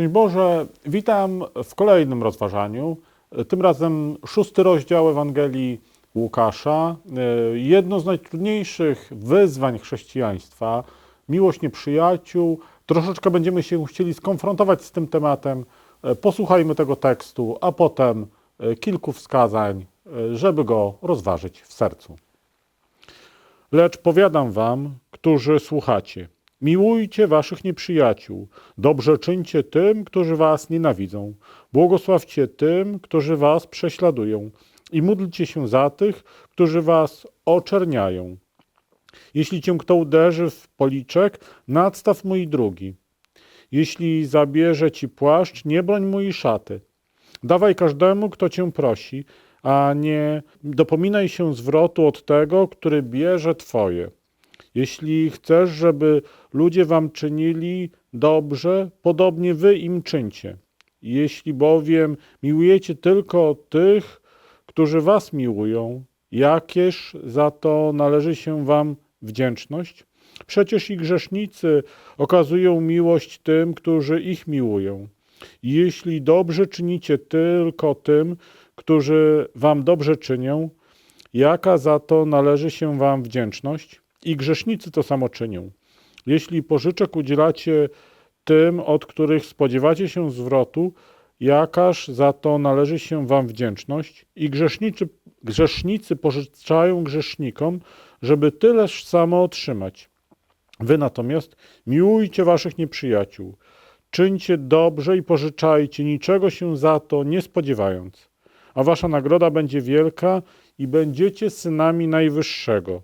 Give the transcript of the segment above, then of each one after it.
Szczęść Boże, witam w kolejnym rozważaniu. Tym razem szósty rozdział Ewangelii Łukasza. E, Jedno z najtrudniejszych wyzwań chrześcijaństwa, miłość nieprzyjaciół. Troszeczkę będziemy się chcieli skonfrontować z tym tematem. E, Posłuchajmy tego tekstu, a potem e, kilku wskazań, żeby go rozważyć w sercu. Lecz powiadam wam, którzy słuchacie, miłujcie waszych nieprzyjaciół, dobrze czyńcie tym, którzy was nienawidzą, błogosławcie tym, którzy was prześladują i módlcie się za tych, którzy was oczerniają. Jeśli cię kto uderzy w policzek, nadstaw i drugi. Jeśli zabierze ci płaszcz, nie broń i szaty. Dawaj każdemu, kto cię prosi, a nie dopominaj się zwrotu od tego, który bierze twoje. Jeśli chcesz, żeby ludzie wam czynili dobrze, podobnie wy im czyńcie. Jeśli bowiem miłujecie tylko tych, którzy was miłują, jakież za to należy się wam wdzięczność? Przecież i grzesznicy okazują miłość tym, którzy ich miłują. Jeśli dobrze czynicie tylko tym, którzy wam dobrze czynią, jaka za to należy się wam wdzięczność? I grzesznicy to samo czynią. Jeśli pożyczek udzielacie tym, od których spodziewacie się zwrotu, jakaż za to należy się wam wdzięczność? I grzesznicy, grzesznicy pożyczają grzesznikom, żeby tyleż samo otrzymać. Wy natomiast miłujcie waszych nieprzyjaciół, czyńcie dobrze i pożyczajcie, niczego się za to nie spodziewając, a wasza nagroda będzie wielka i będziecie synami Najwyższego,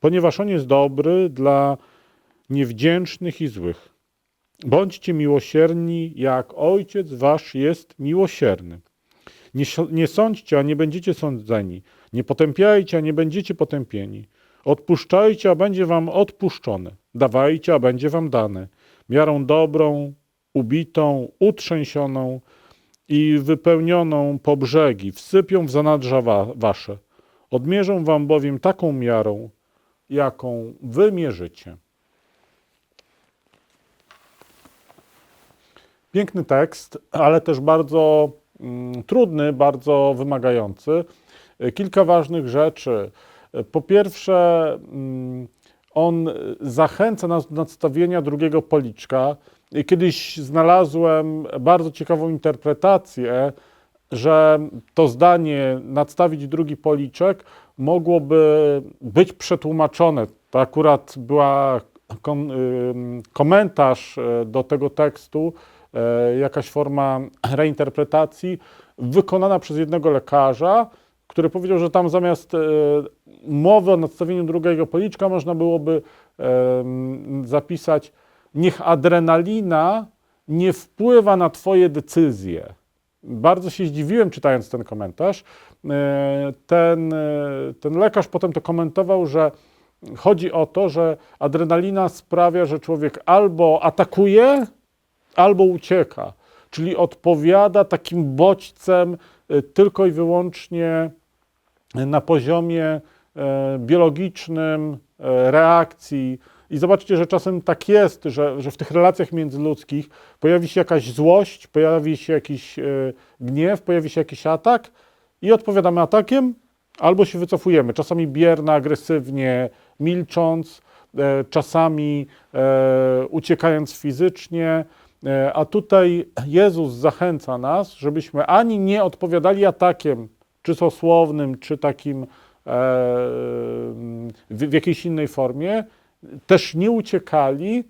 ponieważ On jest dobry dla niewdzięcznych i złych. Bądźcie miłosierni, jak Ojciec wasz jest miłosierny. Nie, nie sądźcie, a nie będziecie sądzeni. Nie potępiajcie, a nie będziecie potępieni. Odpuszczajcie, a będzie wam odpuszczone. Dawajcie, a będzie wam dane. Miarą dobrą, ubitą, utrzęsioną i wypełnioną po brzegi wsypią w zanadrza wa- wasze. Odmierzą wam bowiem taką miarą, jaką wy mierzycie. Piękny tekst, ale też bardzo mm, trudny, bardzo wymagający. Kilka ważnych rzeczy. Po pierwsze, mm, on zachęca nas do nadstawienia drugiego policzka. Kiedyś znalazłem bardzo ciekawą interpretację, że to zdanie nadstawić drugi policzek mogłoby być przetłumaczone. To akurat była kom, ym, komentarz e, do tego tekstu, e, jakaś forma reinterpretacji wykonana przez jednego lekarza, który powiedział, że tam zamiast e, mowy o nadstawieniu drugiego policzka można byłoby zapisać niech adrenalina nie wpływa na twoje decyzje. Bardzo się zdziwiłem czytając ten komentarz. E, Ten, e, ten lekarz potem to komentował, że chodzi o to, że adrenalina sprawia, że człowiek albo atakuje, albo ucieka. Czyli odpowiada takim bodźcem e, tylko i wyłącznie na poziomie biologicznym reakcji. I zobaczcie, że czasem tak jest, że, że w tych relacjach międzyludzkich pojawi się jakaś złość, pojawi się jakiś e, gniew, pojawi się jakiś atak i odpowiadamy atakiem albo się wycofujemy. Czasami biernie, agresywnie, milcząc, e, czasami e, uciekając fizycznie. E, A tutaj Jezus zachęca nas, żebyśmy ani nie odpowiadali atakiem, czy słownym, czy takim e, w, w jakiejś innej formie, też nie uciekali,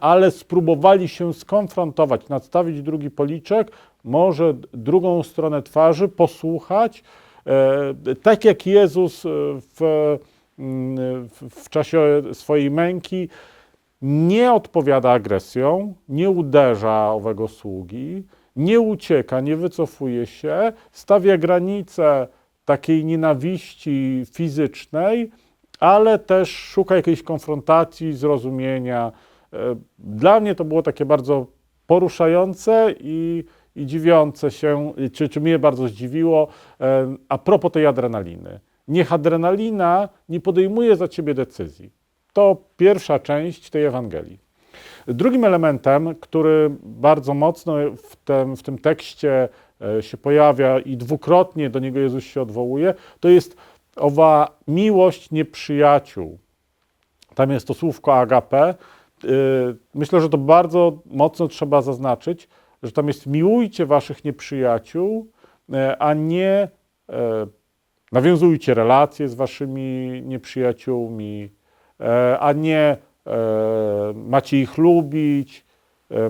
ale spróbowali się skonfrontować, nadstawić drugi policzek, może drugą stronę twarzy, posłuchać. E, tak jak Jezus e, mm, w, w czasie swojej męki nie odpowiada agresją, nie uderza owego sługi, nie ucieka, nie wycofuje się, stawia granice takiej nienawiści fizycznej, ale też szuka jakiejś konfrontacji, zrozumienia. E, Dla mnie to było takie bardzo poruszające i, i dziwiące się, czy, czy mnie bardzo zdziwiło, e, a propos tej adrenaliny. Niech adrenalina nie podejmuje za ciebie decyzji. To pierwsza część tej Ewangelii. Drugim elementem, który bardzo mocno w tym, w tym tekście e, się pojawia i dwukrotnie do niego Jezus się odwołuje, to jest owa miłość nieprzyjaciół. Tam jest to słówko agape. Y, Myślę, że to bardzo mocno trzeba zaznaczyć, że tam jest miłujcie waszych nieprzyjaciół, e, a nie e, nawiązujcie relacje z waszymi nieprzyjaciółmi, e, a nie macie ich lubić,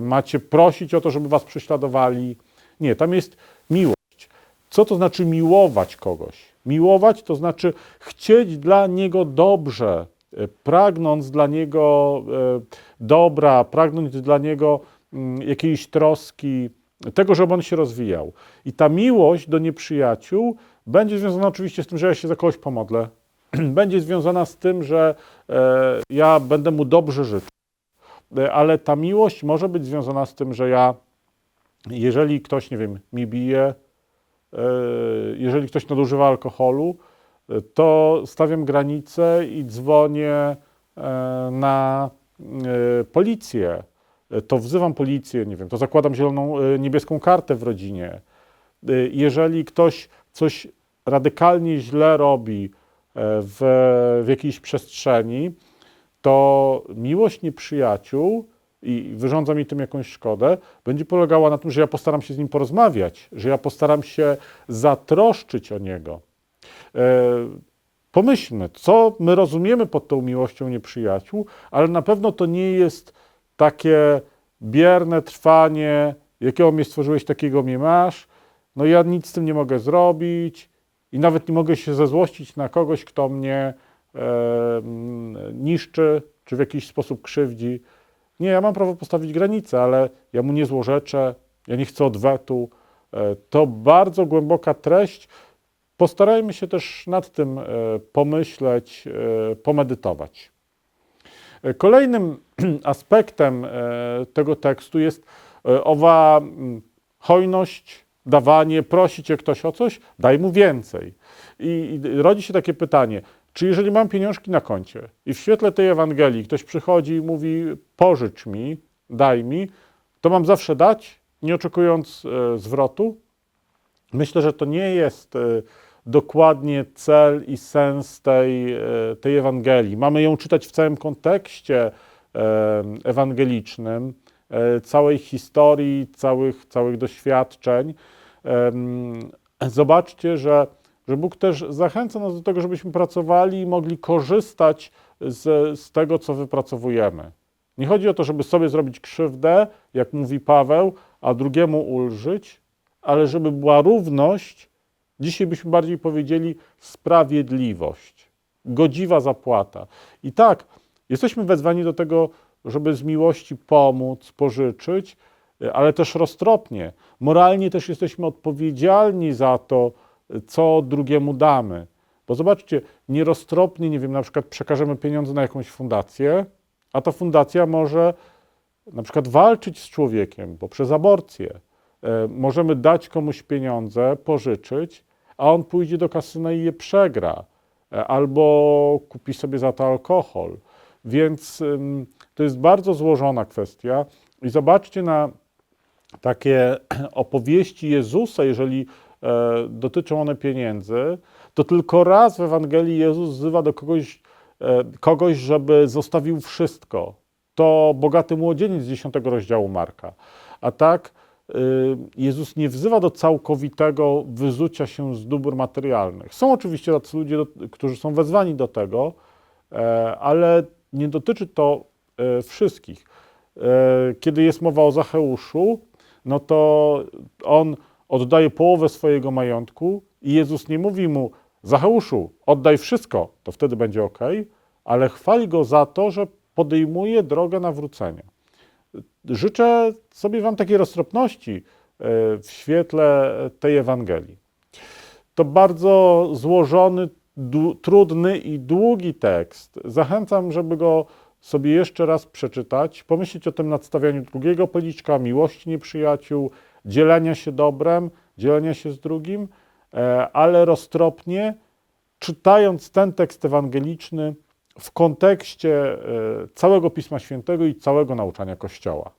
macie prosić o to, żeby was prześladowali. Nie, tam jest miłość. Co to znaczy miłować kogoś? Miłować to znaczy chcieć dla niego dobrze, e, pragnąc dla niego e, dobra, pragnąć dla niego mm, jakiejś troski, tego, żeby on się rozwijał. I ta miłość do nieprzyjaciół będzie związana oczywiście z tym, że ja się za kogoś pomodlę. Będzie związana z tym, że e, ja będę mu dobrze życzył. Ale ta miłość może być związana z tym, że ja, jeżeli ktoś, nie wiem, mi bije, jeżeli ktoś nadużywa alkoholu, to stawiam granicę i dzwonię e, na e, policję. To wzywam policję, nie wiem, to zakładam zieloną, e, niebieską kartę w rodzinie. Jeżeli ktoś coś radykalnie źle robi w, w jakiejś przestrzeni, to miłość nieprzyjaciół i wyrządza mi tym jakąś szkodę, będzie polegała na tym, że ja postaram się z nim porozmawiać, że ja postaram się zatroszczyć o niego. E, pomyślmy, co my rozumiemy pod tą miłością nieprzyjaciół, ale na pewno to nie jest takie bierne trwanie, jakiego mnie stworzyłeś, takiego mnie masz, no ja nic z tym nie mogę zrobić i nawet nie mogę się zezłościć na kogoś, kto mnie e, niszczy, czy w jakiś sposób krzywdzi. Nie, ja mam prawo postawić granicę, ale ja mu nie złorzeczę, ja nie chcę odwetu. E, to bardzo głęboka treść. Postarajmy się też nad tym e, pomyśleć, e, pomedytować. Kolejnym aspektem tego tekstu jest owa mm, hojność, dawanie, prosi cię ktoś o coś, daj mu więcej. I rodzi się takie pytanie, czy jeżeli mam pieniążki na koncie i w świetle tej Ewangelii ktoś przychodzi i mówi pożycz mi, daj mi, to mam zawsze dać, nie oczekując e, zwrotu? Myślę, że to nie jest e, dokładnie cel i sens tej, e, tej Ewangelii. Mamy ją czytać w całym kontekście e, ewangelicznym, e, całej historii, całych, całych doświadczeń. Zobaczcie, że że Bóg też zachęca nas do tego, żebyśmy pracowali i mogli korzystać z, z tego, co wypracowujemy. Nie chodzi o to, żeby sobie zrobić krzywdę, jak mówi Paweł, a drugiemu ulżyć, ale żeby była równość, dzisiaj byśmy bardziej powiedzieli sprawiedliwość, godziwa zapłata. I tak, jesteśmy wezwani do tego, żeby z miłości pomóc, pożyczyć, ale też roztropnie. Moralnie też jesteśmy odpowiedzialni za to, co drugiemu damy. Bo zobaczcie, nieroztropnie, nie wiem, na przykład przekażemy pieniądze na jakąś fundację, a ta fundacja może na przykład walczyć z człowiekiem poprzez aborcję. E, możemy dać komuś pieniądze, pożyczyć, a on pójdzie do kasyna i je przegra, e, albo kupi sobie za to alkohol. Więc to jest bardzo złożona kwestia. I zobaczcie na takie opowieści Jezusa, jeżeli dotyczą one pieniędzy, to tylko raz w Ewangelii Jezus wzywa do kogoś, e, kogoś, żeby zostawił wszystko. To bogaty młodzieniec z 10 rozdziału Marka. A tak e, Jezus nie wzywa do całkowitego wyzucia się z dóbr materialnych. Są oczywiście tacy ludzie, którzy są wezwani do tego, ale nie dotyczy to wszystkich. Kiedy jest mowa o Zacheuszu, no to on oddaje połowę swojego majątku i Jezus nie mówi mu, Zacheuszu, oddaj wszystko, to wtedy będzie ok, ale chwali go za to, że podejmuje drogę nawrócenia. Życzę sobie Wam takiej roztropności e, w świetle tej Ewangelii. To bardzo złożony, trudny i długi tekst. Zachęcam, żeby go sobie jeszcze raz przeczytać, pomyśleć o tym nadstawianiu drugiego policzka, miłości nieprzyjaciół, dzielenia się dobrem, dzielenia się z drugim, e, ale roztropnie, czytając ten tekst ewangeliczny, w kontekście e, całego Pisma Świętego i całego nauczania Kościoła.